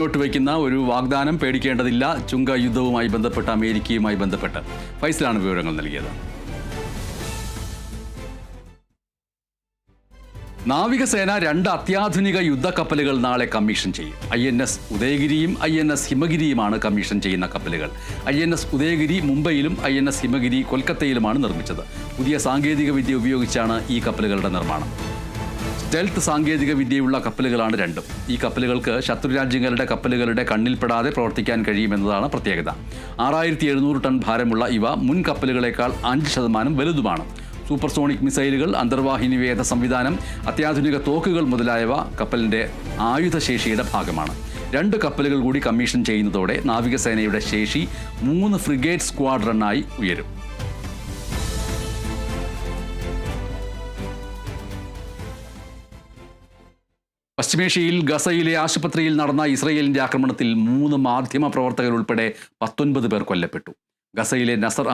മുന്നോട്ട് വയ്ക്കുന്ന ഒരു വാഗ്ദാനം പേടിക്കേണ്ടതില്ല. ചുങ്ക യുദ്ധവുമായി ബന്ധപ്പെട്ട അമേരിക്കയുമായി ബന്ധപ്പെട്ട് ഫൈസലാണ് വിവരങ്ങൾ നൽകിയത്. നാവികസേന രണ്ട് അത്യാധുനിക യുദ്ധക്കപ്പലുകൾ നാളെ കമ്മീഷൻ ചെയ്യും. ഐ എൻ എസ് ഉദയഗിരിയും ഐ എൻ എസ് ഹിമഗിരിയുമാണ് കമ്മീഷൻ ചെയ്യുന്ന കപ്പലുകൾ. ഐ എൻ എസ് ഉദയഗിരി മുംബൈയിലും ഐ എൻ എസ് ഹിമഗിരി കൊൽക്കത്തയിലുമാണ് നിർമ്മിച്ചത്. പുതിയ സാങ്കേതിക വിദ്യ ഉപയോഗിച്ചാണ് ഈ കപ്പലുകളുടെ നിർമ്മാണം. സ്റ്റെൽത്ത് സാങ്കേതിക വിദ്യയുള്ള കപ്പലുകളാണ് രണ്ടും. ഈ കപ്പലുകൾക്ക് ശത്രു രാജ്യങ്ങളുടെ കപ്പലുകളുടെ കണ്ണിൽപ്പെടാതെ പ്രവർത്തിക്കാൻ കഴിയുമെന്നതാണ് പ്രത്യേകത. ആറായിരത്തി എഴുന്നൂറ് ടൺ ഭാരമുള്ള ഇവ മുൻ കപ്പലുകളേക്കാൾ അഞ്ച് ശതമാനം വലുതുമാണ്. സൂപ്പർസോണിക് മിസൈലുകൾ അന്തർവാഹിനി വേദ സംവിധാനം അത്യാധുനിക തോക്കുകൾ മുതലായവ കപ്പലിന്റെ ആയുധശേഷിയുടെ ഭാഗമാണ്. രണ്ട് കപ്പലുകൾ കൂടി കമ്മീഷൻ ചെയ്യുന്നതോടെ നാവികസേനയുടെ ശേഷി മൂന്ന് ഫ്രിഗേറ്റ് സ്ക്വാഡ്രണ്ണായി ഉയരും. പശ്ചിമേഷ്യയിൽ ഗസയിലെ ആശുപത്രിയിൽ നടന്ന ഇസ്രയേലിന്റെ ആക്രമണത്തിൽ മൂന്ന് മാധ്യമ പ്രവർത്തകരുൾപ്പെടെ പത്തൊൻപത് പേർ കൊല്ലപ്പെട്ടു. ഗസയിലെ നസർ